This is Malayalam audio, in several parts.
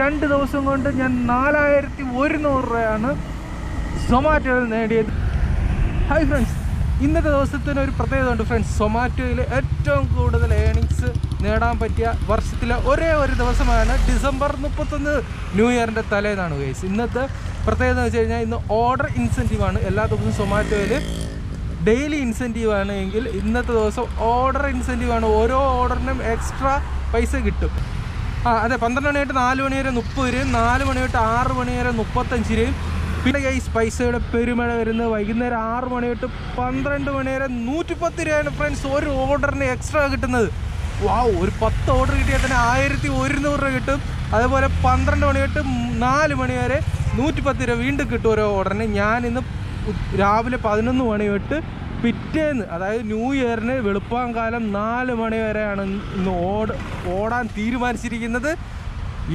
രണ്ട് ദിവസം കൊണ്ട് ഞാൻ നാലായിരത്തി ഒരുന്നൂറ് രൂപയാണ് സൊമാറ്റോയിൽ നേടിയത്. ഹായ് ഫ്രണ്ട്സ് ഇന്നത്തെ ദിവസത്തിന് ഒരു പ്രത്യേകത ഉണ്ട് ഫ്രണ്ട്സ് സൊമാറ്റോയിൽ ഏറ്റവും കൂടുതൽ ഏണിങ്സ് നേടാൻ പറ്റിയ വർഷത്തിലെ ഒരേ ഒരു ദിവസമാണ് ഡിസംബർ മുപ്പത്തൊന്ന്. ന്യൂ ഇയറിന്റെ തലേന്നാണ് ഗൈസ് ഇന്നത്തെ പ്രത്യേകത എന്ന് വെച്ച് കഴിഞ്ഞാൽ ഇന്ന് ഓർഡർ ഇൻസെന്റീവാണ് എല്ലാ ദിവസവും സൊമാറ്റോയിൽ ഡെയിലി ഇൻസെന്റീവ് ആണ് എങ്കിൽ ഇന്നത്തെ ദിവസം ഓർഡർ ഇൻസെന്റീവാണ് ഓരോ ഓർഡറിനും എക്സ്ട്രാ പൈസ കിട്ടും. ആ അതെ പന്ത്രണ്ട് മണി തൊട്ട് നാല് മണി വരെ മുപ്പത് രൂപയും നാല് മണി തൊട്ട് ആറ് മണി വരെ മുപ്പത്തഞ്ച് രൂപയും. പിന്നെ ഈ പൈസയുടെ പെരുമഴ വരുന്നത് വൈകുന്നേരം ആറ് മണി തൊട്ട് പന്ത്രണ്ട് മണി വരെ നൂറ്റിപ്പത്ത് രൂപയാണ് ഫ്രണ്ട്സ് ഒരു ഓർഡറിന് എക്സ്ട്രാ കിട്ടുന്നത്. വാ ഒരു പത്ത് ഓർഡർ കിട്ടിയാൽ തന്നെ ആയിരത്തി ഒരുന്നൂറ് രൂപ കിട്ടും. അതേപോലെ പന്ത്രണ്ട് മണി തൊട്ട് നാല് മണി വരെ നൂറ്റിപ്പത്ത് രൂപ വീണ്ടും കിട്ടും ഓരോ ഓർഡറിന് ഞാനിന്ന് രാവിലെ പതിനൊന്ന് മണി തൊട്ട് പിറ്റേന്ന് അതായത് ന്യൂ ഇയറിന് വെളുപ്പാങ്കാലം നാല് മണി വരെയാണ് ഇന്ന് ഓട് ഓടാൻ തീരുമാനിച്ചിരിക്കുന്നത്.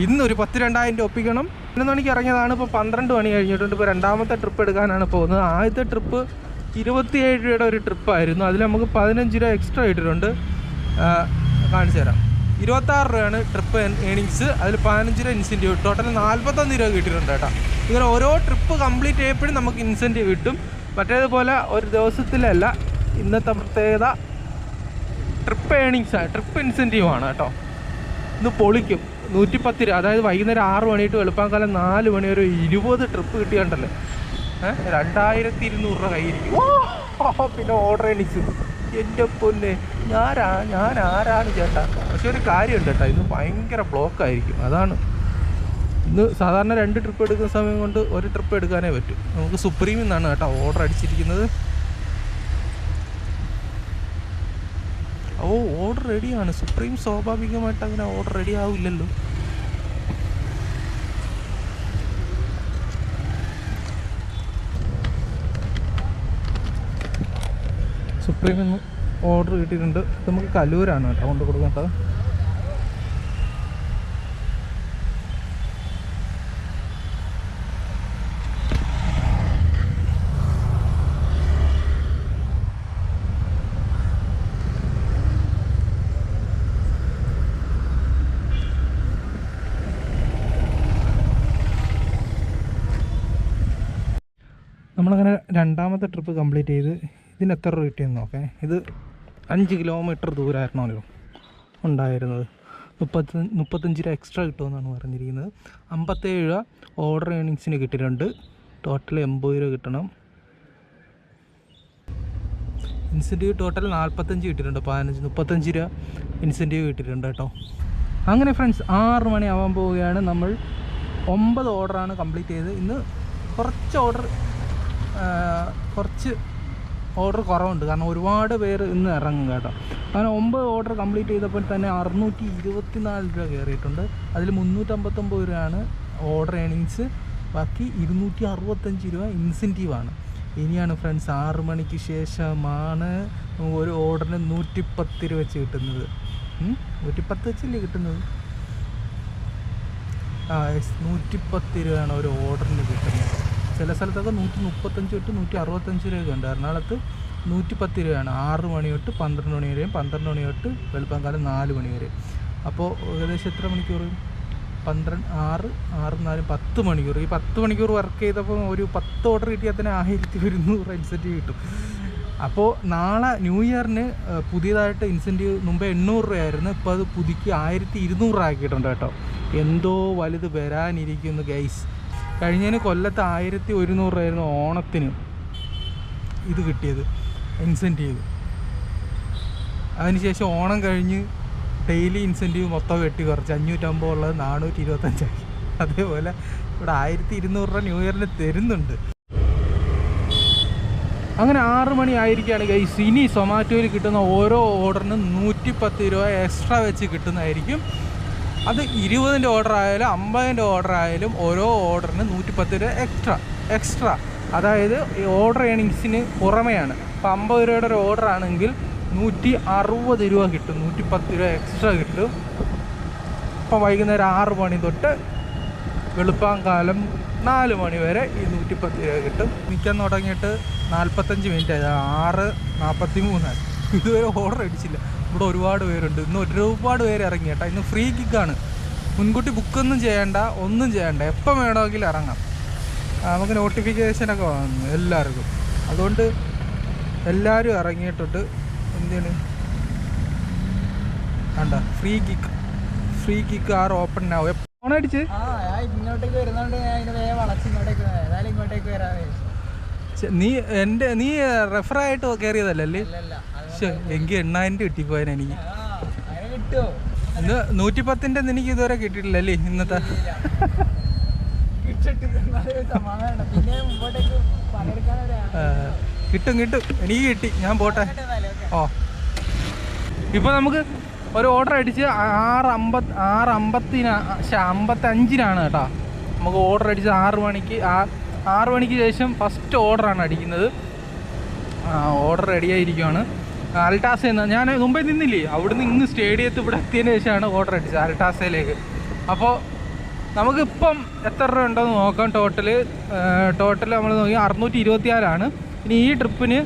ഇന്ന് ഒരു പത്ത് രണ്ടായിരം രൂപ ഒപ്പിക്കണം. പതിനൊന്ന് മണിക്ക് ഇറങ്ങിയതാണ് ഇപ്പോൾ പന്ത്രണ്ട് മണി കഴിഞ്ഞിട്ടുണ്ട്. ഇപ്പോൾ രണ്ടാമത്തെ ട്രിപ്പ് എടുക്കാനാണ് പോകുന്നത്. ആദ്യത്തെ ട്രിപ്പ് ഇരുപത്തിയേഴ് രൂപയുടെ ഒരു ട്രിപ്പായിരുന്നു. അതിൽ നമുക്ക് പതിനഞ്ച് രൂപ എക്സ്ട്രാ ഇട്ടിട്ടുണ്ട്. കാണിച്ചു തരാം. ഇരുപത്താറ് രൂപയാണ് ട്രിപ്പ് ഏണിങ്സ്. അതിൽ പതിനഞ്ച് രൂപ ഇൻസെന്റീവ്. ടോട്ടൽ നാൽപ്പത്തൊന്ന് രൂപ കിട്ടിയിട്ടുണ്ട് കേട്ടോ. ഇങ്ങനെ ഓരോ ട്രിപ്പ് കംപ്ലീറ്റ് ചെയ്യപ്പോഴും നമുക്ക് ഇൻസെന്റീവ് കിട്ടും. മറ്റേതുപോലെ ഒരു ദിവസത്തിലല്ല ഇന്നത്തെ പ്രത്യേകത ട്രിപ്പ് ആണ് ട്രിപ്പ് ഇൻസെന്റീവ് ആണ് കേട്ടോ. ഇന്ന് പൊളിക്കും. നൂറ്റിപ്പത്ത് രൂപ അതായത് വൈകുന്നേരം ആറ് മണിയിട്ട് തൊട്ട് വെളുപ്പാങ്കാലം നാല് മണി ഒരു ഇരുപത് ട്രിപ്പ് കിട്ടിയുണ്ടല്ലോ? ഏഹ് രണ്ടായിരത്തി ഇരുന്നൂറ് രൂപ കയ്യിരിക്കും ഓ പിന്നെ ഓർഡർ എണിച്ചു എന്റെ പൊന്നെ ഞാനാ ഞാൻ ആരാണ് ചേട്ടാ? പക്ഷെ ഒരു കാര്യമുണ്ട് കേട്ടോ ഇന്ന് ഭയങ്കര ബ്ലോക്കായിരിക്കും അതാണ്. ഇന്ന് സാധാരണ രണ്ട് ട്രിപ്പ് എടുക്കുന്ന സമയം കൊണ്ട് ഒരു ട്രിപ്പ് എടുക്കാനേ പറ്റും. നമുക്ക് സുപ്രീമിൽ നിന്നാണ് കേട്ടോ ഓർഡർ അടിച്ചിരിക്കുന്നത്. ഓ ഓർഡർ റെഡിയാണ് സുപ്രീം സ്വാഭാവികമായിട്ട് അങ്ങനെ ഓർഡർ റെഡി ആവില്ലല്ലോ. സുപ്രീമിൽ നിന്ന് ഓർഡർ കിട്ടിയിട്ടുണ്ട്. നമുക്ക് കലൂരാണ് കേട്ടോ കൊണ്ട് കൊടുക്കേണ്ടത്. നമ്മളങ്ങനെ രണ്ടാമത്തെ ട്രിപ്പ് കംപ്ലീറ്റ് ചെയ്ത് ഇതിന് എത്ര രൂപ കിട്ടിയെന്ന് നോക്കേ. ഇത് അഞ്ച് കിലോമീറ്റർ ദൂരമായിരുന്നല്ലോ ഉണ്ടായിരുന്നത്. മുപ്പത്തി മുപ്പത്തഞ്ച് രൂപ എക്സ്ട്രാ കിട്ടുമെന്നാണ് പറഞ്ഞിരിക്കുന്നത്. അമ്പത്തേഴ് രൂപ ഓർഡർ ഏണിങ്സിന് കിട്ടിയിട്ടുണ്ട്. ടോട്ടൽ എൺപത് രൂപ കിട്ടണം. ഇൻസെന്റീവ് ടോട്ടൽ നാൽപ്പത്തഞ്ച് കിട്ടിയിട്ടുണ്ട്. പതിനഞ്ച് മുപ്പത്തഞ്ച് രൂപ ഇൻസെന്റീവ് കിട്ടിയിട്ടുണ്ട് കേട്ടോ. അങ്ങനെ ഫ്രണ്ട്സ് ആറ് മണി ആവാൻ പോവുകയാണ്. നമ്മൾ ഒമ്പത് ഓർഡറാണ് കംപ്ലീറ്റ് ചെയ്ത് ഇന്ന് കുറച്ച് ഓർഡർ കുറച്ച് ഓർഡർ കുറവുണ്ട്. കാരണം ഒരുപാട് പേര് ഇന്ന് ഇറങ്ങും കേട്ടോ. അങ്ങനെ ഒമ്പത് ഓർഡർ കംപ്ലീറ്റ് ചെയ്തപ്പോൾ തന്നെ അറുന്നൂറ്റി ഇരുപത്തിനാല് രൂപ കയറിയിട്ടുണ്ട്. അതിൽ മുന്നൂറ്റമ്പത്തൊമ്പത് രൂപയാണ് ഓർഡർ ഏണിങ്സ്. ബാക്കി ഇരുന്നൂറ്റി അറുപത്തഞ്ച് രൂപ ഇൻസെന്റീവാണ് ഇനിയാണ് ഫ്രണ്ട്സ് ആറ് മണിക്ക് ശേഷമാണ് ഒരു ഓർഡറിന് നൂറ്റിപ്പത്ത് രൂപ വെച്ച് കിട്ടുന്നത്? നൂറ്റിപ്പത്ത് വെച്ചല്ലേ കിട്ടുന്നത്? ആ നൂറ്റിപ്പത്ത് രൂപയാണ് ഒരു ഓർഡറിന് കിട്ടുന്നത്. ചില സ്ഥലത്തൊക്കെ നൂറ്റി മുപ്പത്തഞ്ച് തൊട്ട് നൂറ്റി അറുപത്തഞ്ച് രൂപയൊക്കെ ഉണ്ട്. എറണാകുളത്ത് നൂറ്റിപ്പത്ത് രൂപയാണ്. ആറ് മണി തൊട്ട് പന്ത്രണ്ട് മണി വരെയും പന്ത്രണ്ട് മണി തൊട്ട് വെളുപ്പാങ്കാലം നാല് മണി വരെ അപ്പോൾ ഏകദേശം എത്ര മണിക്കൂർ പന്ത്രണ്ട് ആറ് ആറ് നാല് പത്ത് മണിക്കൂർ ഈ പത്ത് മണിക്കൂർ വർക്ക് ചെയ്തപ്പോൾ ഒരു പത്ത് ഓർഡർ കിട്ടിയാൽ തന്നെ ആയിരത്തി ഒരുന്നൂറ് ഇൻസെന്റീവ് കിട്ടും. അപ്പോൾ നാളെ ന്യൂ ഇയറിന് പുതിയതായിട്ട് ഇൻസെന്റീവ് മുമ്പേ എണ്ണൂറ് രൂപയായിരുന്നു. ഇപ്പോൾ അത് പുതുക്കി ആയിരത്തി ഇരുന്നൂറ് ആക്കിയിട്ടുണ്ട് കേട്ടോ. എന്തോ വലുത് വരാനിരിക്കുന്നു ഗൈസ് കഴിഞ്ഞതിന് കൊല്ലത്ത് ആയിരത്തി ഒരുന്നൂറ് രൂപയായിരുന്നു ഓണത്തിന് ഇത് കിട്ടിയത് ഇൻസെന്റീവ് അതിനുശേഷം ഓണം കഴിഞ്ഞ് ഡെയിലി ഇൻസെന്റീവ് മൊത്തം വെട്ടി കുറച്ച് അഞ്ഞൂറ്റമ്പത് ഉള്ളത് നാനൂറ്റി ഇരുപത്തഞ്ചാക്കി അതേപോലെ ഇവിടെ ആയിരത്തി ഇരുന്നൂറ് രൂപ ന്യൂ ഇയറിന് തരുന്നുണ്ട്. അങ്ങനെ ആറ് മണി ആയിരിക്കുകയാണ് ഗൈസ് ഇനി സൊമാറ്റോയിൽ കിട്ടുന്ന ഓരോ ഓർഡറിനും നൂറ്റി പത്ത് രൂപ എക്സ്ട്രാ വെച്ച് കിട്ടുന്നതായിരിക്കും. അത് ഇരുപതിന്റെ ഓർഡർ ആയാലും അമ്പതിന്റെ ഓർഡർ ആയാലും ഓരോ ഓർഡറിന് നൂറ്റി പത്ത് രൂപ എക്സ്ട്രാ എക്സ്ട്രാ അതായത് ഈ ഓർഡർ ഏണിങ്സിന് പുറമെയാണ്. ഇപ്പോൾ അമ്പത് രൂപയുടെ ഒരു ഓർഡർ ആണെങ്കിൽ നൂറ്റി അറുപത് രൂപ കിട്ടും. നൂറ്റി പത്ത് രൂപ എക്സ്ട്രാ കിട്ടും. ഇപ്പോൾ വൈകുന്നേരം ആറ് മണി തൊട്ട് വെളുപ്പാങ്കാലം നാല് മണി വരെ ഈ നൂറ്റിപ്പത്ത് രൂപ കിട്ടും. നിൽക്കാൻ തുടങ്ങിയിട്ട് നാൽപ്പത്തഞ്ച് മിനിറ്റ് ആയത് ആറ് നാൽപ്പത്തി മൂന്നായി ഇതുവരെ ഓർഡർ അടിച്ചില്ല. ഇവിടെ ഒരുപാട് പേരുണ്ട്. ഇന്ന് ഒരുപാട് പേര് ഇറങ്ങി കേട്ടോ. ഇന്ന് ഫ്രീ കിക്കാണ് മുൻകൂട്ടി ബുക്കൊന്നും ചെയ്യണ്ട ഒന്നും ചെയ്യണ്ട. എപ്പം വേണമെങ്കിലും ഇറങ്ങാം. നമുക്ക് നോട്ടിഫിക്കേഷനൊക്കെ വന്നു എല്ലാവർക്കും. അതുകൊണ്ട് എല്ലാവരും ഇറങ്ങിയിട്ടുണ്ട്. എന്തിന്? വേണ്ട free kick free kick R open ആവും എപ്പോൾ ഇങ്ങോട്ടേക്ക് വരുന്നോണ്ട് ഞാൻ വളച്ച് ഇങ്ങോട്ടേക്ക്. ഏതായാലും നീ എന്റെ നീ റെഫറായിട്ട് കയറിയതല്ലേ പക്ഷേ എണ്ണായിരം എണ്ണായിരം കിട്ടിപ്പോയാൻ എനിക്ക്. ഇന്ന് നൂറ്റി പത്തിന്റെ എനിക്ക് ഇതുവരെ കിട്ടിയിട്ടില്ല. അല്ലേ ഇന്നത്തെ കിട്ടും കിട്ടും. എനിക്ക് കിട്ടി. ഞാൻ പോട്ടെ. ഓ. ഇപ്പോൾ നമുക്ക് ഒരു ഓർഡർ അടിച്ച് ആറ് അമ്പത് ആറ് അമ്പത്തിനാ അമ്പത്തി അമ്പത്തഞ്ചിനാണ് കേട്ടോ. നമുക്ക് ഓർഡർ അടിച്ച് ആറ് മണിക്ക് ആ- ആറ് മണിക്ക് ശേഷം ഫസ്റ്റ് ഓർഡറാണ് അടിക്കുന്നത്. Order ready ആയിരിക്കുവാണ്. അൽട്ടാസ എന്ന് ഞാൻ മുമ്പേ നിന്നില്ലേ? അവിടുന്ന് ഇന്ന് സ്റ്റേഡിയത്തിൽ ഇവിടെ എത്തിയതിന് ശേഷമാണ് ഓർഡർ അടിച്ചത് അൽട്ടാസയിലേക്ക് അപ്പോൾ നമുക്കിപ്പം എത്ര രൂപ ഉണ്ടെന്ന് നോക്കാം ടോട്ടൽ ടോട്ടൽ നമ്മൾ നോക്കി അറുന്നൂറ്റി ഇരുപത്തിനാലാണ് ഇനി ഈ ട്രിപ്പിന്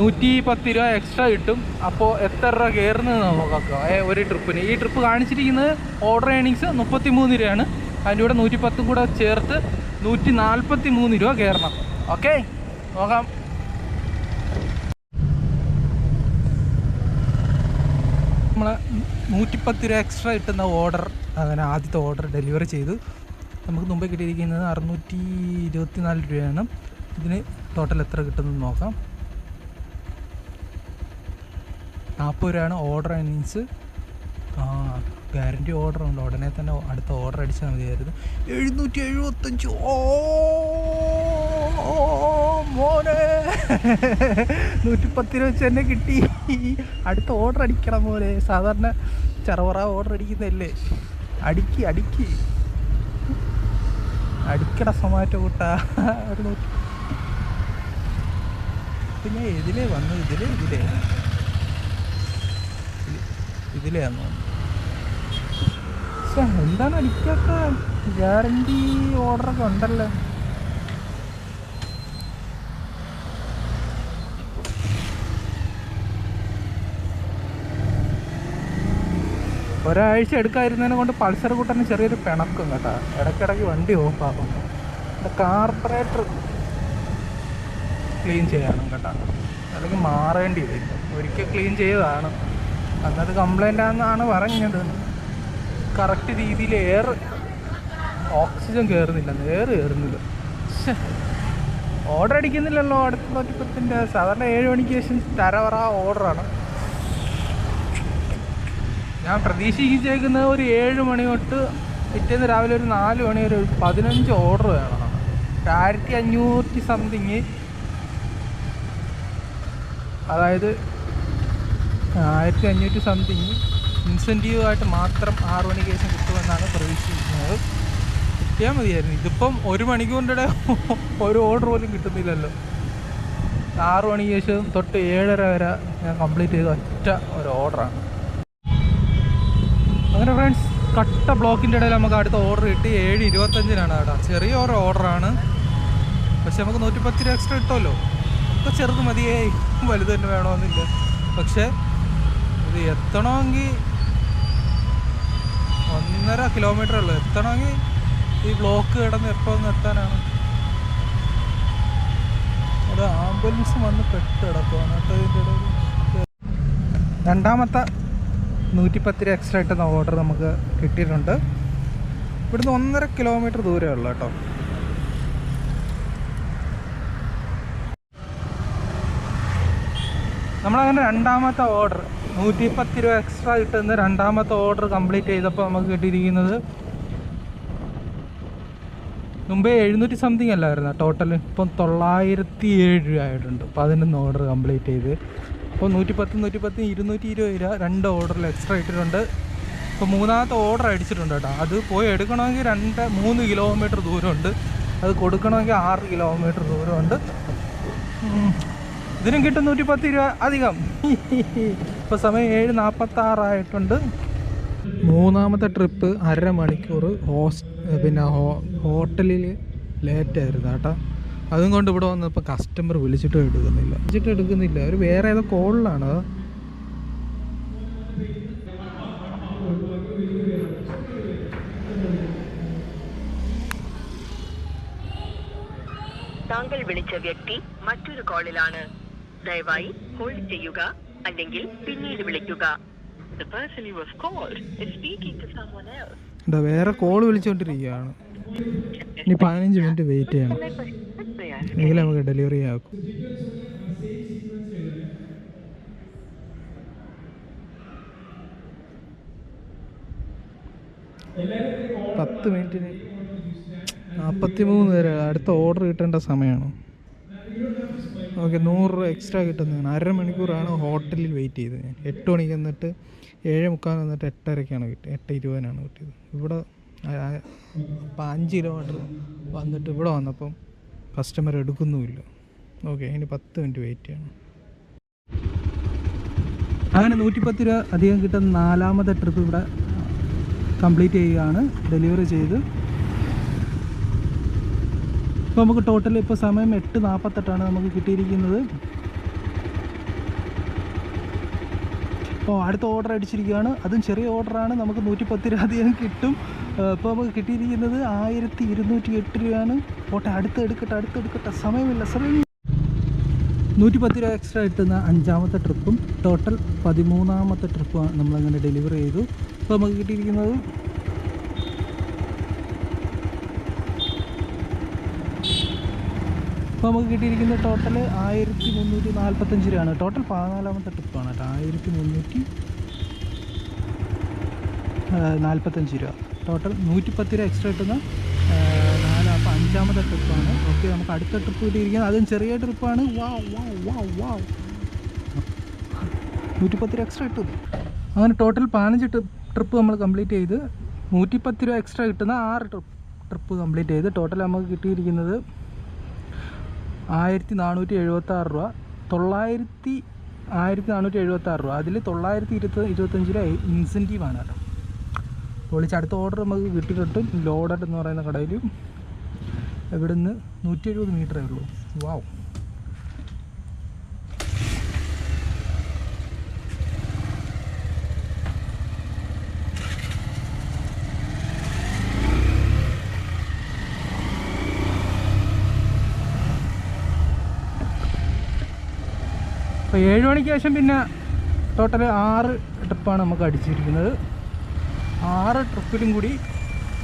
നൂറ്റി പത്ത് രൂപ എക്സ്ട്രാ കിട്ടും. അപ്പോൾ എത്ര രൂപ കയറുന്നത് നോക്കാം. ഒരു ട്രിപ്പിന് ഈ ട്രിപ്പ് കാണിച്ചിരിക്കുന്നത് ഓർഡർ ഏണിങ്സ് മുപ്പത്തി മൂന്ന് രൂപയാണ്. അതിന്റെ കൂടെ നൂറ്റി പത്തും കൂടെ ചേർത്ത് നൂറ്റി നാൽപ്പത്തി മൂന്ന് രൂപ കയറണം ഓക്കെ നോക്കാം. നമ്മൾ നൂറ്റിപ്പത്ത് രൂപ എക്സ്ട്രാ കിട്ടുന്ന ഓർഡർ അങ്ങനെ ആദ്യത്തെ ഓർഡർ ഡെലിവറി ചെയ്തു. നമുക്ക് മുമ്പേ കിട്ടിയിരിക്കുന്നത് അറുന്നൂറ്റി ഇരുപത്തി നാല് രൂപയാണ്. ഇതിന് ടോട്ടൽ എത്ര കിട്ടുമെന്ന് നോക്കാം. നാൽപ്പത് രൂപയാണ് ഓർഡർ മീൻസ് ഗ്യാരണ്ടി ഓർഡർ ഉണ്ട്. ഉടനെ തന്നെ അടുത്ത ഓർഡർ അടിച്ചാൽ മതിയായിരുന്നു എഴുന്നൂറ്റി എഴുപത്തഞ്ച്. ഓ! മോനെ. നൂറ്റിപ്പത്ത് രൂപ വെച്ച് തന്നെ കിട്ടി. അടുത്ത ഓർഡർ അടിക്കണം പോലെ സാധാരണ ചെറുവറ ഓർഡർ അടിക്കുന്നതല്ലേ. അടിക്ക് അടിക്ക്. അടിക്കട സൊമാറ്റോ കൂട്ടാ. ഒരു ഞാൻ ഇതിലേ വന്നു. ഇതിലേ ഇതിലേ. ഇതിലേ വന്നു. എന്താണ് അടിക്കാത്ത ഗ്യാരണ്ടി ഓർഡറൊക്കെ ഉണ്ടല്ലോ. ഒരാഴ്ച എടുക്കാതിരുന്നതിനെ കൊണ്ട് പൾസർ കൂട്ടന് ചെറിയൊരു പിണക്കും കേട്ടോ. ഇടയ്ക്കിടയ്ക്ക് വണ്ടി ഓഫാകും കാർപ്പറേറ്റർ ക്ലീൻ ചെയ്യണം കേട്ടോ. അല്ലെങ്കിൽ മാറേണ്ടി വരും. ഒരിക്കൽ ക്ലീൻ ചെയ്തതാണ്. അന്നത് കംപ്ലൈന്റ് ആണെന്നാണ് പറഞ്ഞത്. കറക്റ്റ് രീതിയിൽ എയർ ഓക്സിജൻ കയറുന്നില്ല എയർ കയറുന്നില്ല ഓർഡർ അടിക്കുന്നില്ലല്ലോ അടുത്ത നോക്കിപ്പത്തിന്റെ സാധാരണ ഏഴ് മണിക്ക് ശേഷം തരവറ ഓർഡറാണ് ഞാൻ പ്രതീക്ഷിച്ചേക്കുന്ന ഒരു ഏഴ് മണി തൊട്ട് പിറ്റേന്ന് രാവിലെ ഒരു നാല് മണി വരെ ഒരു പതിനഞ്ച് ഓർഡർ വേണം. ആയിരത്തി അഞ്ഞൂറ്റി സംതിങ് അതായത് ആയിരത്തി അഞ്ഞൂറ്റി സംതിങ് ഇൻസെന്റീവായിട്ട് മാത്രം ആറ് മണിക്ക് ശേഷം കിട്ടുമെന്നാണ് പ്രതീക്ഷിക്കുന്നത് കിട്ടിയാൽ മതിയായിരുന്നു. ഇതിപ്പം ഒരു മണിക്കൂറിന്റെ ഒരു ഓർഡർ പോലും കിട്ടുന്നില്ലല്ലോ. ആറ് മണിക്ക് ശേഷം തൊട്ട് ഏഴര വരെ ഞാൻ കംപ്ലീറ്റ് ചെയ്ത ഒറ്റ ഒരു ഓർഡറാണ് അങ്ങനെ ഫ്രണ്ട്സ് കട്ട ബ്ലോക്കിന്റെ ഇടയിൽ നമുക്ക് അടുത്ത ഓർഡർ കിട്ടി. ഏഴ് ഇരുപത്തഞ്ചിനാണ് കേട്ടോ. ചെറിയ ഒരു ഓർഡറാണ് പക്ഷെ നമുക്ക് നൂറ്റിപ്പത്ത് രൂപ എക്സ്ട്രാ കിട്ടുമല്ലോ ഇപ്പോൾ ചെറുത് മതിയേ വലുത് തന്നെ വേണമെന്നില്ല പക്ഷേ ഇത് എത്തണമെങ്കിൽ ഒന്നര കിലോമീറ്റർ ഉള്ളു. എത്തണമെങ്കിൽ ഈ ബ്ലോക്ക് കിടന്ന് എപ്പോൾ ഒന്ന് എത്താനാണ്. ഒരു ആംബുലൻസ് വന്ന് പെട്ട് കിടക്കുവാണ് ഇടയിൽ. രണ്ടാമത്തെ നൂറ്റിപ്പത്ത് രൂപ എക്സ്ട്രാ ആയിട്ട് ഓർഡർ നമുക്ക് കിട്ടിയിട്ടുണ്ട്. ഇവിടുന്ന് ഒന്നര കിലോമീറ്റർ ദൂരമേ ഉള്ളൂ കേട്ടോ. നമ്മളങ്ങനെ രണ്ടാമത്തെ ഓർഡർ നൂറ്റിപ്പത്ത് രൂപ എക്സ്ട്രാ കിട്ടുന്ന രണ്ടാമത്തെ ഓർഡർ കംപ്ലീറ്റ് ചെയ്തപ്പോൾ നമുക്ക് കിട്ടിയിരിക്കുന്നത് മുമ്പേ എഴുന്നൂറ്റി സംതിങ് അല്ലായിരുന്നു? ടോട്ടൽ ഇപ്പം തൊള്ളായിരത്തി ഏഴ് രൂപ ആയിട്ടുണ്ട്. പതിനൊന്ന് ഓർഡർ കംപ്ലീറ്റ് ചെയ്ത്. അപ്പോൾ നൂറ്റി പത്ത് നൂറ്റി പത്ത് ഇരുന്നൂറ്റി ഇരുപത് രൂപ രണ്ട് ഓർഡറിൽ എക്സ്ട്രാ ഇട്ടിട്ടുണ്ട്. ഇപ്പോൾ മൂന്നാമത്തെ ഓർഡർ അടിച്ചിട്ടുണ്ട് കേട്ടോ. അത് പോയി എടുക്കണമെങ്കിൽ രണ്ട് മൂന്ന് കിലോമീറ്റർ ദൂരമുണ്ട്. അത് കൊടുക്കണമെങ്കിൽ ആറ് കിലോമീറ്റർ ദൂരമുണ്ട്. ഇതിനും കിട്ടും നൂറ്റി പത്ത് രൂപ അധികം. ഇപ്പോൾ സമയം ഏഴ് നാൽപ്പത്താറായിട്ടുണ്ട് മൂന്നാമത്തെ ട്രിപ്പ് അരമണിക്കൂർ ഹോസ് പിന്നെ ഹോട്ടലിൽ ലേറ്റായിരുന്നു കേട്ടോ. അതും കൊണ്ട് ഇവിടെ വന്നപ്പോൾ കസ്റ്റമർ വിളിച്ചിട്ട് എടുക്കുന്നില്ല. വിളിച്ചിട്ട് എടുക്കുന്നില്ല. ഒരു വേറെ ഏതോ കോളിലാണ്. താങ്കൾ വിളിച്ച വ്യക്തി മറ്റൊരു കോളിലാണ്. ദയവായി ഹോൾഡ് ചെയ്യുക അല്ലെങ്കിൽ പിന്നീട് വിളിക്കുക. വേറെ കോൾ വിളിച്ചോണ്ടിരിക്കുകയാണ് ഇനി പതിനഞ്ച് മിനിറ്റ് വെയിറ്റ് ചെയ്യണം. എങ്കിലും നമുക്ക് ഡെലിവറി ആക്കും. പത്ത് മിനിറ്റിന് നാൽപ്പത്തി മൂന്ന് പേര് അടുത്ത ഓർഡർ കിട്ടേണ്ട സമയമാണ്? ഓക്കെ നൂറ് രൂപ എക്സ്ട്രാ കിട്ടുന്നതാണ്. അരമണിക്കൂറാണ് ഹോട്ടലിൽ വെയിറ്റ് ചെയ്തത് ഞാൻ. എട്ട് മണിക്ക് എന്നിട്ട് ഏഴ് മുക്കാൽ വന്നിട്ട് എട്ടരയ്ക്കാണ് കിട്ടിയത്. എട്ട് ഇരുപതിനാണ് കിട്ടിയത്. ഇവിടെ അപ്പം അഞ്ച് കിലോമീറ്റർ വന്നിട്ട് ഇവിടെ വന്നപ്പം കസ്റ്റമർ എടുക്കുന്നുമില്ല. ഓക്കെ ഇനി പത്ത് മിനിറ്റ് വെയിറ്റ് ചെയ്യണം. അങ്ങനെ നൂറ്റിപ്പത്ത് രൂപ അധികം കിട്ടുന്ന നാലാമത്തെ ട്രിപ്പ് ഇവിടെ കംപ്ലീറ്റ് ചെയ്യുകയാണ് ഡെലിവറി ചെയ്ത്. ഇപ്പോൾ നമുക്ക് ടോട്ടൽ ഇപ്പോൾ സമയം എട്ട് നാൽപ്പത്തെട്ടാണ് നമുക്ക് കിട്ടിയിരിക്കുന്നത്. അപ്പോൾ അടുത്ത ഓർഡർ അടിച്ചിരിക്കുകയാണ്. അതും ചെറിയ ഓർഡറാണ് നമുക്ക് നൂറ്റിപ്പത്ത് രൂപ അധികം കിട്ടും. ഇപ്പോൾ നമുക്ക് കിട്ടിയിരിക്കുന്നത് ആയിരത്തി ഇരുന്നൂറ്റി എട്ട് രൂപയാണ്. ഓട്ടെ അടുത്ത് എടുക്കട്ടെ അടുത്ത് എടുക്കട്ടെ. സമയമില്ല സമയമില്ല. നൂറ്റിപ്പത്ത് രൂപ എക്സ്ട്രാ കിട്ടുന്ന അഞ്ചാമത്തെ ട്രിപ്പും ടോട്ടൽ പതിമൂന്നാമത്തെ ട്രിപ്പും നമ്മളങ്ങനെ ഡെലിവർ ചെയ്തു. ഇപ്പോൾ നമുക്ക് കിട്ടിയിരിക്കുന്നത് ഇപ്പോൾ നമുക്ക് കിട്ടിയിരിക്കുന്നത് ടോട്ടൽ ആയിരത്തി മുന്നൂറ്റി നാൽപ്പത്തഞ്ച് രൂപയാണ്. ടോട്ടൽ പതിനാലാമത്തെ ട്രിപ്പാണ് കേട്ടോ. ആയിരത്തി മുന്നൂറ്റി നാൽപ്പത്തഞ്ച് രൂപ. ടോട്ടൽ നൂറ്റിപ്പത്ത് രൂപ എക്സ്ട്രാ കിട്ടുന്ന നാല് അപ്പോൾ അഞ്ചാമത്തെ ട്രിപ്പാണ് ഓക്കെ നമുക്ക് അടുത്ത ട്രിപ്പ് കിട്ടിയിരിക്കുന്നത് അതും ചെറിയ ട്രിപ്പാണ് വാ വാ വാ വാ നൂറ്റിപ്പത്ത് രൂപ എക്സ്ട്രാ കിട്ടും. അങ്ങനെ ടോട്ടൽ പതിനഞ്ച് ട്രിപ്പ് നമ്മൾ കംപ്ലീറ്റ് ചെയ്ത് നൂറ്റിപ്പത്ത് രൂപ എക്സ്ട്രാ കിട്ടുന്ന ആറ് ട്രിപ്പ് ട്രിപ്പ് കംപ്ലീറ്റ് ചെയ്ത് ടോട്ടൽ നമുക്ക് കിട്ടിയിരിക്കുന്നത് ആയിരത്തി നാനൂറ്റി എഴുപത്തി ആറ് രൂപ. തൊള്ളായിരത്തി ആയിരത്തി നാനൂറ്റി എഴുപത്തി ആറ് രൂപ. അതിൽ തൊള്ളായിരത്തി ഇരുപത്തി ഇരുപത്തഞ്ച് രൂപ ഇൻസെന്റീവാണ് കേട്ടോ. പൊളിച്ച് അടുത്ത ഓർഡർ നമുക്ക് കിട്ടി കിട്ടും. ലോഡഡ് എന്ന് പറയുന്ന കടയിൽ ഇവിടുന്ന് നൂറ്റി എഴുപത് മീറ്ററേ ഉള്ളൂ. വാവ് അപ്പോൾ ഏഴ് മണിക്ക് ശേഷം പിന്നെ ടോട്ടൽ ആറ് ട്രിപ്പാണ് നമുക്ക് അടിച്ചിരിക്കുന്നത്. ആറ് ട്രിപ്പിലും കൂടി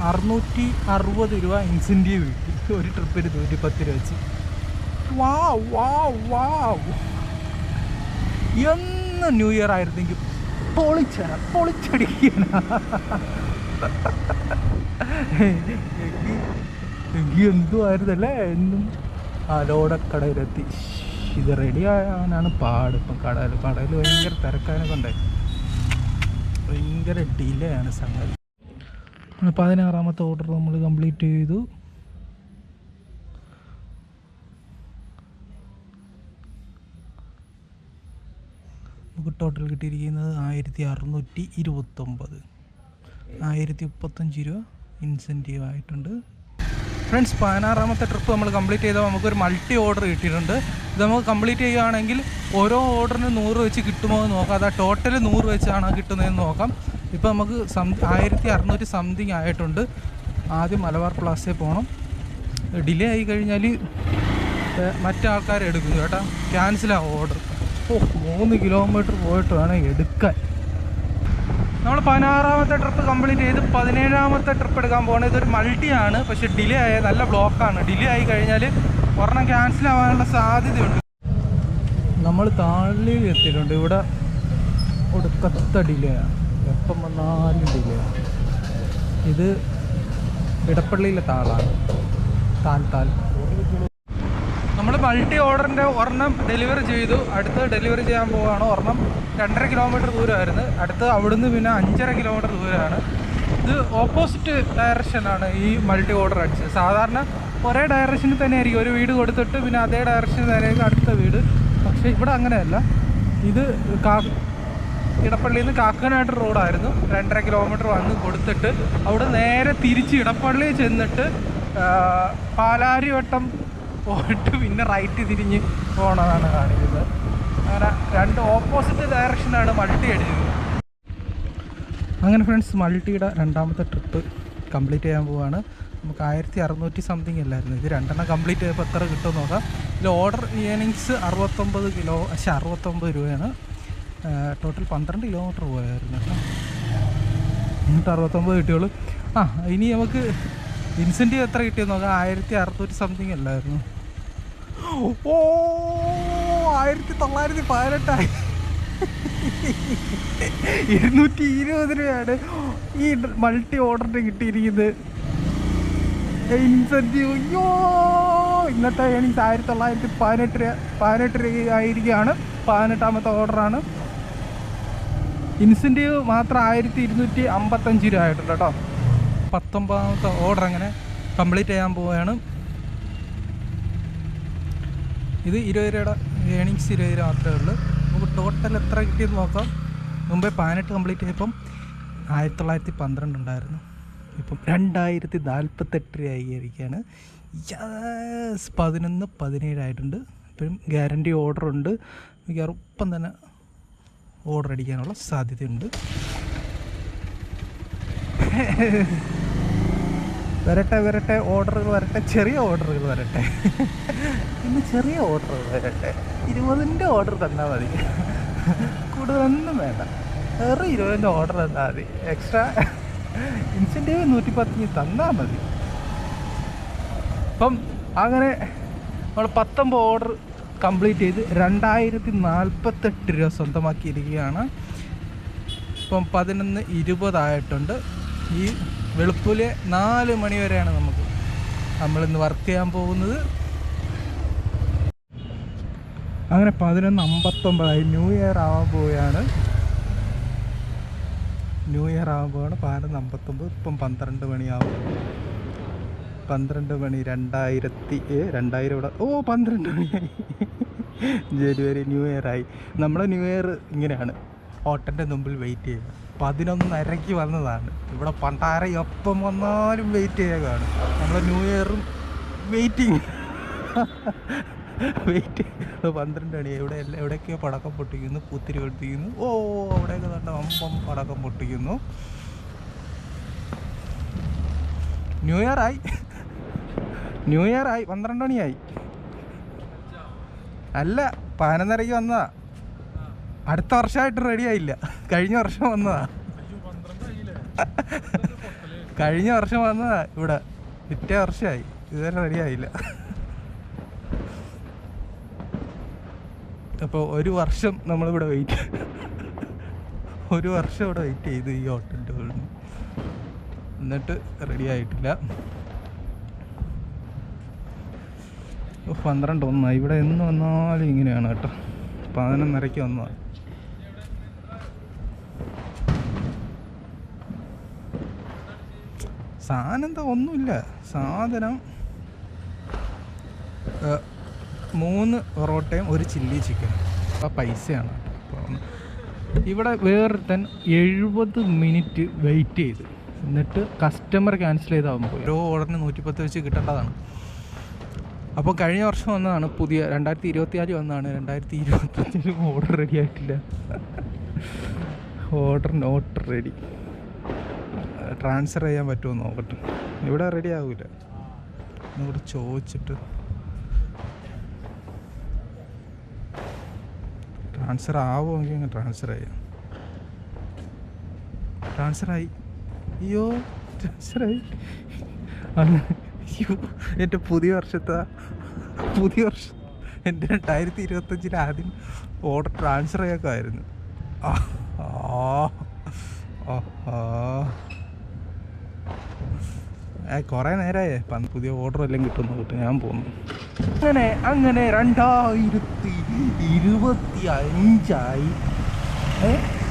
അറുന്നൂറ്റി അറുപത് രൂപ ഇൻസെന്റീവ് കിട്ടി. ഒരു ട്രിപ്പിന് നൂറ്റി പത്ത് രൂപ വെച്ച്. വാ വാ വാ എന്ന് ന്യൂ ഇയർ ആയിരുന്നെങ്കിൽ പൊളിച്ചന പൊളിച്ചടിക്കണ. എങ്കിൽ എന്തുമായിരുന്നല്ലേ എന്നും ആ ലോഡക്കടയിലെത്തി ഇത് റെഡി ആവാനാണ് പാട്. ഇപ്പം കടയിൽ ഭയങ്കര തിരക്കാനൊക്കെ കൊണ്ടേ ഭയങ്കര ഡിലേ ആണ് സംഗതി. നമ്മൾ പതിനാറാമത്തെ ഓർഡർ നമ്മൾ കംപ്ലീറ്റ് ചെയ്തു. നമുക്ക് ടോട്ടൽ കിട്ടിയിരിക്കുന്നത് ആയിരത്തി അറുന്നൂറ്റി ഇരുപത്തൊമ്പത് ആയിരത്തി മുപ്പത്തഞ്ച് രൂപ ഇൻസെന്റീവ് ആയിട്ടുണ്ട്. ഫ്രണ്ട്സ് പതിനാറാമത്തെ ട്രിപ്പ് നമ്മൾ കംപ്ലീറ്റ് ചെയ്താൽ നമുക്കൊരു മൾട്ടി ഓർഡർ കിട്ടിയിട്ടുണ്ട്. ഇത് നമുക്ക് കംപ്ലീറ്റ് ചെയ്യുകയാണെങ്കിൽ ഓരോ ഓർഡറിന് നൂറ് വെച്ച് കിട്ടുമോ എന്ന് നോക്കാം. അതാ ടോട്ടൽ നൂറ് വെച്ചാണ് കിട്ടുന്നതെന്ന് നോക്കാം. ഇപ്പോൾ നമുക്ക് സം ആയിരത്തി അറുന്നൂറ്റി സംതിങ് ആയിട്ടുണ്ട്. ആദ്യം മലബാർ പ്ലാസേ പോകണം ഡിലേ ആയി കഴിഞ്ഞാൽ മറ്റാൾക്കാർ എടുക്കും കേട്ടോ ക്യാൻസലാവും ഓർഡർ ഓ മൂന്ന് കിലോമീറ്റർ പോയിട്ട് വേണം എടുക്കാൻ. നമ്മൾ പതിനാറാമത്തെ ട്രിപ്പ് കംപ്ലീറ്റ് ചെയ്ത് പതിനേഴാമത്തെ ട്രിപ്പ് എടുക്കാൻ പോകുന്നത് ഇതൊരു മൾട്ടിയാണ് പക്ഷെ ഡിലേ ആയ നല്ല ബ്ലോക്കാണ് ഡിലേ ആയി കഴിഞ്ഞാൽ ഒരെണ്ണം ക്യാൻസൽ ആവാനുള്ള സാധ്യതയുണ്ട്. നമ്മൾ താളിൽ എത്തിയിട്ടുണ്ട്. ഇവിടെ ഒടുക്കത്ത ഡിലേ ആണ്. എപ്പം വന്നാലും ഡിലേ ഇത് ഇടപ്പള്ളിയിലെ താളാണ്. താൽ താൽ. നമ്മൾ മൾട്ടി ഓർഡറിന്റെ ഒരെണ്ണം ഡെലിവറി ചെയ്തു. അടുത്ത് ഡെലിവറി ചെയ്യാൻ പോവുകയാണ്. ഒരെണ്ണം രണ്ടര കിലോമീറ്റർ ദൂരമായിരുന്നു. അടുത്ത് അവിടുന്ന് പിന്നെ അഞ്ചര കിലോമീറ്റർ ദൂരമാണ്. ഇത് ഓപ്പോസിറ്റ് ഡയറക്ഷനാണ് ഈ മൾട്ടി ഓർഡർ അടിച്ചത്. സാധാരണ ഒരേ ഡയറക്ഷനിൽ തന്നെ ആയിരിക്കും ഒരു വീട് കൊടുത്തിട്ട് പിന്നെ അതേ ഡയറക്ഷനിൽ തന്നെ ആയിരിക്കും അടുത്ത വീട്. പക്ഷേ ഇവിടെ അങ്ങനെയല്ല. ഇത് കാ ഇടപ്പള്ളിയിൽ നിന്ന് കാക്കനാട് റോഡായിരുന്നു. രണ്ടര കിലോമീറ്റർ വന്ന് കൊടുത്തിട്ട് അവിടെ നേരെ തിരിച്ച് ഇടപ്പള്ളി ചെന്നിട്ട് പാലാരിവട്ടം പോയിട്ട് പിന്നെ റൈറ്റ് തിരിഞ്ഞ് പോകണതാണ് കാണിക്കുന്നത്. അങ്ങനെ രണ്ട് ഓപ്പോസിറ്റ് ഡയറക്ഷനാണ് മൾട്ടി അടിച്ചത്. അങ്ങനെ ഫ്രണ്ട്സ് മൾട്ടിയുടെ രണ്ടാമത്തെ ട്രിപ്പ് കംപ്ലീറ്റ് ചെയ്യാൻ പോവാണ്. നമുക്ക് ആയിരത്തി അറുന്നൂറ്റി സംതിങ് അല്ലായിരുന്നു. ഇത് രണ്ടെണ്ണം കംപ്ലീറ്റ് ചെയ്തപ്പോൾ എത്ര കിട്ടും നോക്കാം. ഇതിൽ ഓർഡർ ഏണിങ്സ് അറുപത്തൊമ്പത് കിലോ പക്ഷേ അറുപത്തൊമ്പത് രൂപയാണ്. ടോട്ടൽ പന്ത്രണ്ട് കിലോമീറ്റർ പോയായിരുന്നു കേട്ടോ. എന്നിട്ട് അറുപത്തൊമ്പത് കിട്ടിയുള്ളൂ. ആ ഇനി നമുക്ക് ഇൻസെന്റീവ് എത്ര കിട്ടിയെന്ന് നോക്കാം ആയിരത്തി അറുന്നൂറ്റി സംതിങ് അല്ലായിരുന്നു. ഓ ആയിരത്തി തൊള്ളായിരത്തി പതിനെട്ടായി. ഇരുന്നൂറ്റി ഇരുപത് രൂപയാണ് ഈ മൾട്ടി ഓർഡറിന് കിട്ടിയിരിക്കുന്നത്. ഇൻസെന്റീവ്. അയ്യോ ഇന്നത്തെ ഏണിങ്സ് ആയിരത്തി തൊള്ളായിരത്തി പതിനെട്ട് രൂപ പതിനെട്ട് രൂപ ആയിരിക്കുകയാണ് പതിനെട്ടാമത്തെ ഓർഡറാണ്. ഇൻസെന്റീവ് മാത്രം ആയിരത്തി ഇരുന്നൂറ്റി അമ്പത്തഞ്ച് രൂപ ആയിട്ടുണ്ട് കേട്ടോ. പത്തൊമ്പതാമത്തെ ഓർഡർ അങ്ങനെ കംപ്ലീറ്റ് ചെയ്യാൻ പോവുകയാണ്. ഇത് ഇരുപത് രൂപയുടെ ഏണിങ്സ് ഇരുപത് രൂപ മാത്രമേ ഉള്ളൂ. നമുക്ക് ടോട്ടൽ എത്ര കിട്ടിയെന്ന് നോക്കാം. മുമ്പേ പതിനെട്ട് കംപ്ലീറ്റ് ചെയ്തപ്പം ആയിരത്തി തൊള്ളായിരത്തി പന്ത്രണ്ട് ഉണ്ടായിരുന്നു. ഇപ്പം രണ്ടായിരത്തി നാൽപ്പത്തെട്ട് രൂപയായിരിക്കുകയാണ് യാസ് പതിനൊന്ന് പതിനേഴായിട്ടുണ്ട് ഇപ്പോഴും ഗ്യാരണ്ടി ഓർഡർ ഉണ്ട്. മിക്കവാറും ഇപ്പം തന്നെ ഓർഡർ അടിക്കാനുള്ള സാധ്യതയുണ്ട്. വരട്ടെ വരട്ടെ ഓർഡറുകൾ വരട്ടെ ചെറിയ ഓർഡറുകൾ വരട്ടെ. പിന്നെ ചെറിയ ഓർഡറുകൾ വരട്ടെ. ഇരുപതിന്റെ ഓർഡർ തന്നാൽ മതി. കൂടുതലൊന്നും വേണ്ട. വേറെ ഇരുപതിന്റെ ഓർഡർ തന്നാൽ മതി. എക്സ്ട്രാ ഇൻസെന്റീവ് നൂറ്റി പത്തിന് തന്നാൽ മതി. അപ്പം അങ്ങനെ നമ്മൾ പത്തൊമ്പത് ഓർഡർ കംപ്ലീറ്റ് ചെയ്ത് രണ്ടായിരത്തി നാൽപ്പത്തെട്ട് രൂപ സ്വന്തമാക്കിയിരിക്കുകയാണ്. ഇപ്പം പതിനൊന്ന് ഇരുപതായിട്ടുണ്ട്. ഈ വെളുപ്പിലെ നാല് മണി വരെയാണ് നമുക്ക്. നമ്മളിന്ന് വർക്ക് ചെയ്യാൻ പോകുന്നത്. അങ്ങനെ പതിനൊന്ന് അമ്പത്തൊമ്പതായി ന്യൂ ഇയർ ആവാൻ പോവുകയാണ്. ന്യൂ ഇയർ ആവാൻ പോവാണ് പതിനൊന്ന് അമ്പത്തൊമ്പത് ഇപ്പം പന്ത്രണ്ട് മണിയാവും. പന്ത്രണ്ട് മണി രണ്ടായിരത്തി രണ്ടായിരം ഇവിടെ ഓ പന്ത്രണ്ട് മണിയായി ജനുവരി ന്യൂ ഇയർ ആയി. നമ്മുടെ ന്യൂ ഇയർ ഇങ്ങനെയാണ്. ഓട്ടന്റെ മുമ്പിൽ വെയിറ്റ് ചെയ്യുക. പതിനൊന്നരയ്ക്ക് വന്നതാണ്. ഇവിടെ പണ്ടാര എപ്പം വന്നാലും വെയിറ്റ് ചെയ്യുകയാണ് നമ്മളെ ന്യൂ ഇയറും വെയിറ്റിംഗ് വെയിറ്റ് പന്ത്രണ്ട് മണി. എവിടെ എല്ലാം എവിടെയൊക്കെയോ പടക്കം പൊട്ടിക്കുന്നു പൂത്തിരി പൊട്ടിക്കുന്നു ഓ അവിടെയൊക്കെ നല്ല അമ്പം പടക്കം പൊട്ടിക്കുന്നു. ന്യൂ ഇയർ ആയി. ന്യൂ ഇയർ ആയി. പന്ത്രണ്ട് മണിയായി. അല്ല പതിനൊന്നരയ്ക്ക് വന്നതാ. അടുത്ത വർഷമായിട്ട് റെഡി ആയില്ല. കഴിഞ്ഞ വർഷം വന്നതാ. കഴിഞ്ഞ വർഷം വന്നതാ ഇവിടെ. പിറ്റേ വർഷമായി. ഇതുവരെ റെഡി ആയില്ല. അപ്പോൾ ഒരു വർഷം നമ്മളിവിടെ വെയിറ്റ് ഒരു വർഷം ഇവിടെ വെയിറ്റ് ചെയ്തു ഈ ഹോട്ടലിന്റെ വീടിന് എന്നിട്ട് റെഡി ആയിട്ടില്ല. പന്ത്രണ്ട് ഒന്നാണ് ഇവിടെ എന്ന് വന്നാലും ഇങ്ങനെയാണ് കേട്ടോ. പതിനൊന്നരയ്ക്ക് വന്നതാണ് സാധനം എന്താ ഒന്നുമില്ല. സാധനം മൂന്ന് പൊറോട്ടയും ഒരു ചില്ലി ചിക്കൻ അപ്പോൾ പൈസയാണ്. ഇവിടെ വേറൊരുത്തൻ എഴുപത് മിനിറ്റ് വെയിറ്റ് ചെയ്ത്. എന്നിട്ട് കസ്റ്റമർ ക്യാൻസൽ ചെയ്താകുമ്പോൾ ഓരോ ഓർഡറിന് നൂറ്റിപ്പത്ത് വെച്ച് കിട്ടേണ്ടതാണ്. അപ്പോൾ കഴിഞ്ഞ വർഷം വന്നതാണ് പുതിയ രണ്ടായിരത്തി ഇരുപത്തി അഞ്ച് വന്നതാണ്. രണ്ടായിരത്തി ഇരുപത്തഞ്ചിലും ഓർഡർ റെഡി ആയിട്ടില്ല. ഓർഡർ നോട്ട് റെഡി ട്രാൻസ്ഫർ ചെയ്യാൻ പറ്റുമോ നോക്കട്ടെ. ഇവിടെ റെഡി ആകില്ല ഇവിടെ ചോദിച്ചിട്ട്. ട്രാൻസ്ഫർ ആവുമെങ്കിൽ അങ്ങ് ട്രാൻസ്ഫർ ചെയ്യാം. ട്രാൻസ്ഫർ ആയി. അയ്യോ ട്രാൻസ്ഫർ ആയി. അയ്യോ എന്റെ പുതിയ വർഷത്തെ. പുതിയ വർഷം. എന്റെ രണ്ടായിരത്തി ഇരുപത്തഞ്ചിൽ ആദ്യം ഓർഡർ ട്രാൻസ്ഫർ ചെയ്യൊക്കെ ആയിരുന്നു. ആ ആ ആ, കുറേ നേരമായേ പുതിയ ഓർഡർ എല്ലാം കിട്ടുന്ന കിട്ടും ഞാൻ പോന്നു. അങ്ങനെ അങ്ങനെ രണ്ടായിരത്തി ഇരുപത്തി അഞ്ചായി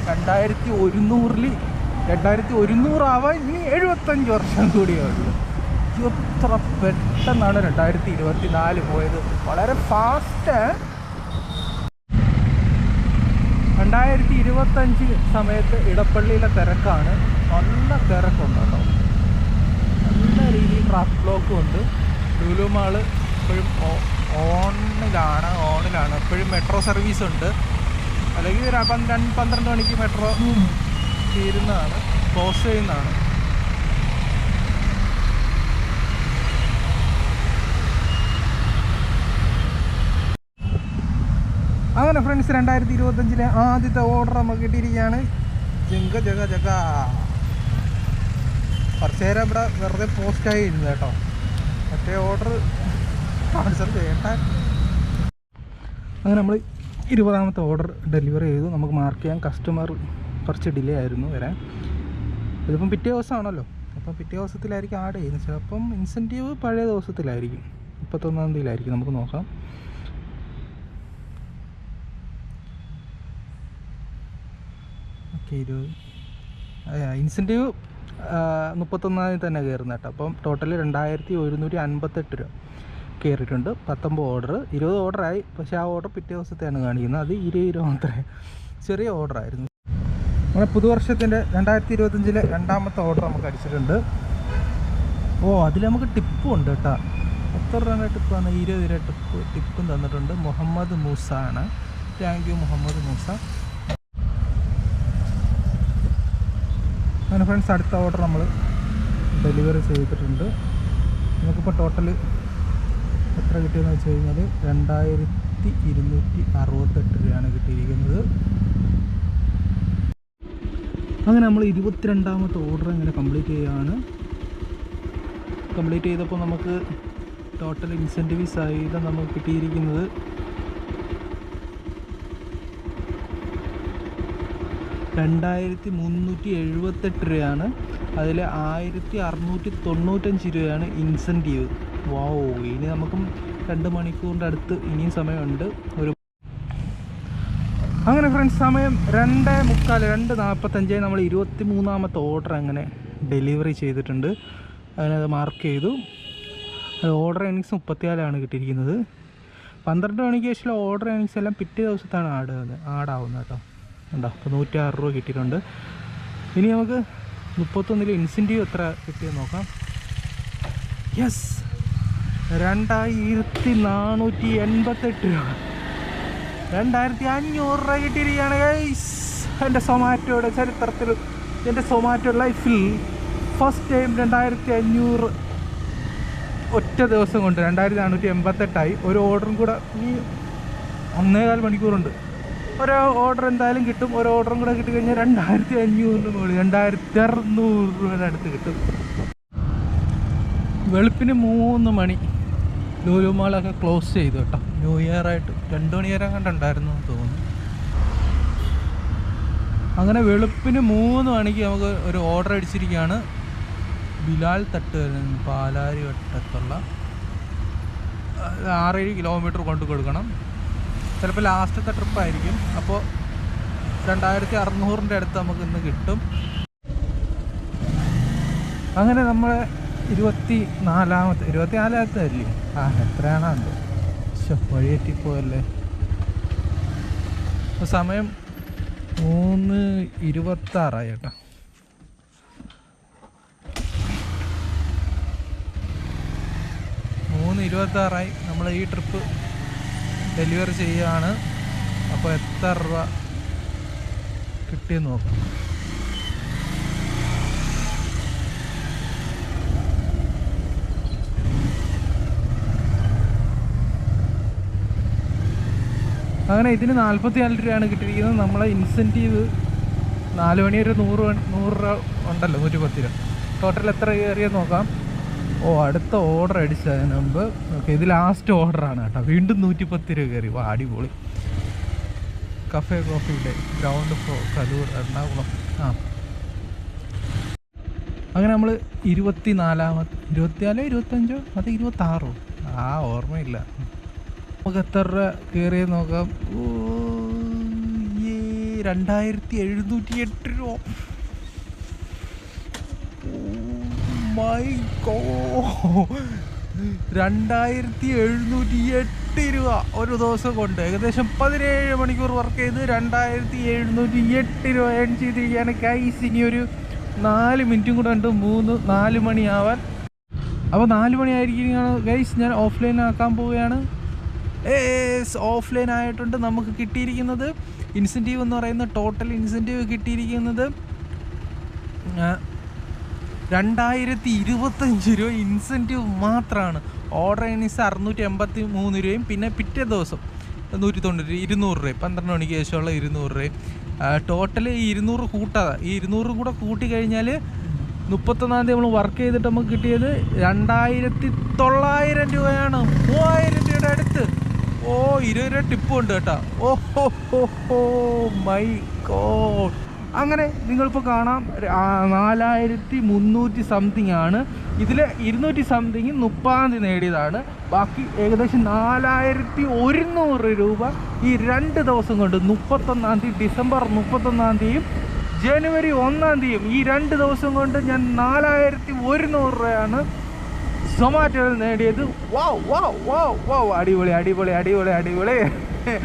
രണ്ടായിരത്തി ഒരുന്നൂറിൽ രണ്ടായിരത്തി ഒരുന്നൂറാവാൻ ഇനി എഴുപത്തഞ്ച് വർഷം കൂടിയേ ഉള്ളൂ. എത്ര പെട്ടെന്നാണ് രണ്ടായിരത്തി ഇരുപത്തി നാല് പോയത്. വളരെ ഫാസ്റ്റ് രണ്ടായിരത്തി ഇരുപത്തഞ്ച് സമയത്ത് ഇടപ്പള്ളിയിലെ തിരക്കാണ്. നല്ല തിരക്കുണ്ട് ട്രാഫിക് ബ്ലോക്കും ഉണ്ട്. ലുലു മാൾ എപ്പോഴും ഓണിലാണ് ഓണിലാണ് എപ്പോഴും മെട്രോ സർവീസ് ഉണ്ട്. അല്ലെങ്കിൽ ഒരു രണ്ട് പന്ത്രണ്ട് മണിക്ക് മെട്രോ തീരുന്നതാണ് ക്ലോസ് ചെയ്യുന്നതാണ്. അങ്ങനെ ഫ്രണ്ട്സ് രണ്ടായിരത്തി ഇരുപത്തഞ്ചിലെ ആദ്യത്തെ ഓർഡർ നമുക്ക് കിട്ടിയിരിക്കുകയാണ്. ജങ്ക ജഗ ജഗ. കുറച്ച് നേരം ഇവിടെ വെറുതെ പോസ്റ്റായി ഇരുന്നു കേട്ടോ. മറ്റേ ഓർഡർ ട്രാൻസ്ഫർ ചെയ്യട്ടെ അങ്ങനെ നമ്മൾ ഇരുപതാമത്തെ ഓർഡർ ഡെലിവറി ചെയ്തു. നമുക്ക് മാർക്ക് ചെയ്യാൻ കസ്റ്റമർ കുറച്ച് ഡിലേ ആയിരുന്നു വരാൻ. ഇതിപ്പം പിറ്റേ ദിവസമാണല്ലോ. അപ്പം പിറ്റേ ദിവസത്തിലായിരിക്കും ആഡ് ചെയ്യുന്നത്. ചിലപ്പം ഇൻസെന്റീവ് പഴയ ദിവസത്തിലായിരിക്കും. മുപ്പത്തൊന്നാം തീയതിയിലായിരിക്കും. നമുക്ക് നോക്കാം. ഓക്കെ ഇരുപത്. ഇൻസെന്റീവ് മുപ്പത്തൊന്നാം തീയതി തന്നെ കയറുന്ന കേട്ടോ. അപ്പം ടോട്ടൽ രണ്ടായിരത്തി ഒരുന്നൂറ്റി അൻപത്തെട്ട് രൂപ കയറിയിട്ടുണ്ട്. പത്തൊമ്പത് ഓർഡർ ഇരുപത് ഓർഡറായി പക്ഷേ ആ ഓർഡർ പിറ്റേ ദിവസത്തെയാണ് കാണിക്കുന്നത്. അത് ഇരുപത് രൂപ മാത്രമേ. ചെറിയ ഓർഡറായിരുന്നു അങ്ങനെ പുതുവർഷത്തിന്റെ രണ്ടായിരത്തി ഇരുപത്തഞ്ചിലെ രണ്ടാമത്തെ ഓർഡർ നമുക്ക് അടിച്ചിട്ടുണ്ട്. ഓ അതിൽ നമുക്ക് ടിപ്പും ഉണ്ട് കേട്ടോ. എത്ര രൂപ ടിപ്പാണ്? ഇരുപത് രൂപ ടിപ്പ് ടിപ്പും തന്നിട്ടുണ്ട്. മുഹമ്മദ് മൂസ ആണ് താങ്ക് യു മുഹമ്മദ് മൂസ. അങ്ങനെ ഫ്രണ്ട്സ് അടുത്ത ഓർഡർ നമ്മൾ ഡെലിവറി ചെയ്തിട്ടുണ്ട്. നമുക്കിപ്പോൾ ടോട്ടൽ എത്ര കിട്ടിയെന്ന് വെച്ച് കഴിഞ്ഞാൽ രണ്ടായിരത്തി ഇരുന്നൂറ്റി അറുപത്തെട്ട് രൂപയാണ് കിട്ടിയിരിക്കുന്നത്. അങ്ങനെ നമ്മൾ ഇരുപത്തിരണ്ടാമത്തെ ഓർഡർ ഇങ്ങനെ കംപ്ലീറ്റ് ചെയ്യുകയാണ് കംപ്ലീറ്റ് ചെയ്തപ്പോൾ നമുക്ക് ടോട്ടൽ ഇൻസെന്റീവ്സ് ആയിട്ട് നമുക്ക് കിട്ടിയിരിക്കുന്നത് രണ്ടായിരത്തി മുന്നൂറ്റി എഴുപത്തെട്ട് രൂപയാണ്. അതിൽ ആയിരത്തി അറുന്നൂറ്റി തൊണ്ണൂറ്റഞ്ച് രൂപയാണ് ഇൻസെന്റീവ്. വാവോ ഇനി നമുക്കും രണ്ട് മണിക്കൂറിന്റെ അടുത്ത് ഇനിയും സമയമുണ്ട്. ഒരു അങ്ങനെ ഫ്രണ്ട്സ് സമയം രണ്ട് മുക്കാൽ രണ്ട് നാൽപ്പത്തഞ്ച് നമ്മൾ ഇരുപത്തി മൂന്നാമത്തെ ഓർഡർ അങ്ങനെ ഡെലിവറി ചെയ്തിട്ടുണ്ട്. അതിനത് മാർക്ക് ചെയ്തു. അത് ഓർഡർ ഏണിങ്സ് മുപ്പത്തിനാലാണ് കിട്ടിയിരിക്കുന്നത്. പന്ത്രണ്ട് മണിക്ക് ശേഷം ഓർഡർ ഏണിങ്സ് എല്ലാം പിറ്റേ ദിവസത്താണ് ആഡ് ആഡാവുന്നത് കേട്ടോ. ഉണ്ടോ അപ്പോൾ നൂറ്റി ആറ് രൂപ കിട്ടിയിട്ടുണ്ട്. ഇനി നമുക്ക് മുപ്പത്തൊന്നിൽ ഇൻസെന്റീവ് എത്ര കിട്ടിയെന്ന് നോക്കാം. യെസ് രണ്ടായിരത്തി നാനൂറ്റി എൺപത്തെട്ട് രൂപ. രണ്ടായിരത്തി അഞ്ഞൂറ് രൂപ കിട്ടിയിരിക്കുകയാണ് എന്റെ സൊമാറ്റോയുടെ ചരിത്രത്തിൽ എന്റെ സൊമാറ്റോ ലൈഫിൽ ഫസ്റ്റ് ടൈം രണ്ടായിരത്തി അഞ്ഞൂറ് ഒറ്റ ദിവസം കൊണ്ട് രണ്ടായിരത്തി നാനൂറ്റി എൺപത്തെട്ടായി ഒരു ഓർഡറും കൂടെ ഈ ഒന്നേകാൽ മണിക്കൂറുണ്ട്. ഒരു ഓർഡർ എന്തായാലും കിട്ടും. ഒരു ഓർഡറും കൂടെ കിട്ടിക്കഴിഞ്ഞാൽ രണ്ടായിരത്തി അഞ്ഞൂറിന് മുകളിൽ രണ്ടായിരത്തി അറുന്നൂറ് രൂപയുടെ അടുത്ത് കിട്ടും. വെളുപ്പിന് മൂന്ന് മണി ലൂലു മാളൊക്കെ ക്ലോസ് ചെയ്തു കേട്ടോ. ന്യൂ ഇയർ ആയിട്ട് രണ്ട് മണി വരെ കണ്ടുണ്ടായിരുന്നു എന്ന് തോന്നുന്നു. അങ്ങനെ വെളുപ്പിന് മൂന്ന് മണിക്ക് നമുക്ക് ഒരു ഓർഡർ അടിച്ചിരിക്കുകയാണ്. ബിലാൽ തട്ട് പാലാരി വട്ടത്തുള്ള ആറേഴ് കിലോമീറ്റർ കൊണ്ട് കൊടുക്കണം. ചിലപ്പോൾ ലാസ്റ്റത്തെ ട്രിപ്പായിരിക്കും അപ്പോൾ രണ്ടായിരത്തി അറുന്നൂറിന്റെ അടുത്ത് നമുക്ക് ഇന്ന് കിട്ടും. അങ്ങനെ നമ്മൾ ഇരുപത്തി നാലാമത്തെ ഇരുപത്തി നാലാമത്തെ അല്ലേ? ആ എത്രയാണോ എന്തോ ശോ വഴിയെറ്റിപ്പോയല്ലേ സമയം മൂന്ന് ഇരുപത്താറായി കേട്ടോ. മൂന്ന് ഇരുപത്താറായി നമ്മൾ ഈ ട്രിപ്പ് ഡെലിവറി ചെയ്യുകയാണ് അപ്പോൾ എത്ര രൂപ കിട്ടിയെന്ന് നോക്കാം. അങ്ങനെ ഇതിന് നാൽപ്പത്തി നാല് രൂപയാണ് കിട്ടിയിരിക്കുന്നത്. നമ്മളെ ഇൻസെന്റീവ് നാല് മണി ഒരു നൂറ് നൂറ് രൂപ ഉണ്ടല്ലോ നൂറ്റി പത്ത് രൂപ ടോട്ടൽ എത്ര കയറിയെന്ന് നോക്കാം. ഓ അടുത്ത ഓർഡർ അടിച്ചതിന് മുമ്പ് ഓക്കെ ഇത് ലാസ്റ്റ് ഓർഡറാണ് കേട്ടോ. വീണ്ടും നൂറ്റി പത്ത് രൂപ കയറി. വാ അടിപൊളി. കഫേ കോഫിയുടെ ഗ്രൗണ്ട് ഫ്ലോ കലൂർ എറണാകുളം. ആ. അങ്ങനെ നമ്മൾ ഇരുപത്തി നാലാമത്തെ ഇരുപത്തിനാലോ ഇരുപത്തഞ്ചോ അത് ഇരുപത്താറോ? ആ ഓർമ്മയില്ല. നമുക്ക് എത്ര രൂപ കയറിയത് നോക്കാം. ഓ, ഏ, രണ്ടായിരത്തി എഴുന്നൂറ്റി എട്ട് രൂപ. മൈ ഗോ രണ്ടായിരത്തി എഴുന്നൂറ്റി എട്ട് രൂപ ഒരു ദിവസം കൊണ്ട്. ഏകദേശം പതിനേഴ് മണിക്കൂർ വർക്ക് ചെയ്ത് രണ്ടായിരത്തി എഴുന്നൂറ്റി എട്ട് രൂപ ഏൺ ചെയ്തിരിക്കുകയാണ് കൈസ് ഇനി ഒരു നാല് മിനിറ്റും കൂടെ ഉണ്ട്. മൂന്ന് നാല് മണിയാവാൻ. അപ്പോൾ നാല് മണിയായിരിക്കുകയാണ് ഗൈസ് ഞാൻ ഓഫ്ലൈൻ ആക്കാൻ പോവുകയാണ്. ഏസ് ഓഫ്ലൈൻ ആയിട്ടുണ്ട് നമുക്ക് കിട്ടിയിരിക്കുന്നത്. ഇൻസെന്റീവ് എന്ന് പറയുന്ന ടോട്ടൽ ഇൻസെന്റീവ് കിട്ടിയിരിക്കുന്നത്. രണ്ടായിരത്തി ഇരുപത്തഞ്ച് രൂപ ഇൻസെന്റീവ് മാത്രമാണ് ഓർഡർ ഏണിങ്സ് അറുന്നൂറ്റി എൺപത്തി മൂന്ന് രൂപയും പിന്നെ പിറ്റേ ദിവസം നൂറ്റി തൊണ്ണൂറ് ഇരുന്നൂറ് രൂപ പന്ത്രണ്ട് മണിക്ക് ശേഷമുള്ള ഇരുന്നൂറ് രൂപ ടോട്ടൽ ഈ ഇരുന്നൂറ് കൂട്ടാതെ ഈ ഇരുന്നൂറ് കൂടെ കൂട്ടി കഴിഞ്ഞാൽ മുപ്പത്തൊന്നാം തീയതി നമ്മൾ വർക്ക് ചെയ്തിട്ട് നമുക്ക് കിട്ടിയത് രണ്ടായിരത്തി തൊള്ളായിരം രൂപയാണ്. മൂവായിരം രൂപയുടെ അടുത്ത്. ഓ ഇരുപത് രൂപ ടിപ്പും ഉണ്ട് കേട്ടോ. ഓ ഹോ ഹോ ഹോ മൈ ഗോഡ്. അങ്ങനെ നിങ്ങളിപ്പോൾ കാണാം നാലായിരത്തി മുന്നൂറ്റി സംതിങ് ആണ്. ഇതിൽ ഇരുന്നൂറ്റി സംതിങ് മുപ്പാം തീയതി നേടിയതാണ്. ബാക്കി ഏകദേശം നാലായിരത്തി ഒരുന്നൂറ് രൂപ ഈ രണ്ട് ദിവസം കൊണ്ട് മുപ്പത്തൊന്നാം തീയതി ഡിസംബർ മുപ്പത്തൊന്നാം തീയതിയും ജനുവരി ഒന്നാം തീയതിയും ഈ രണ്ട് ദിവസം കൊണ്ട് ഞാൻ നാലായിരത്തി ഒരുന്നൂറ് രൂപയാണ് സൊമാറ്റോയിൽ നേടിയത്. വാവ് വാവ് വാവ് വാവ് അടിപൊളി അടിപൊളി അടിപൊളി അടിപൊളി.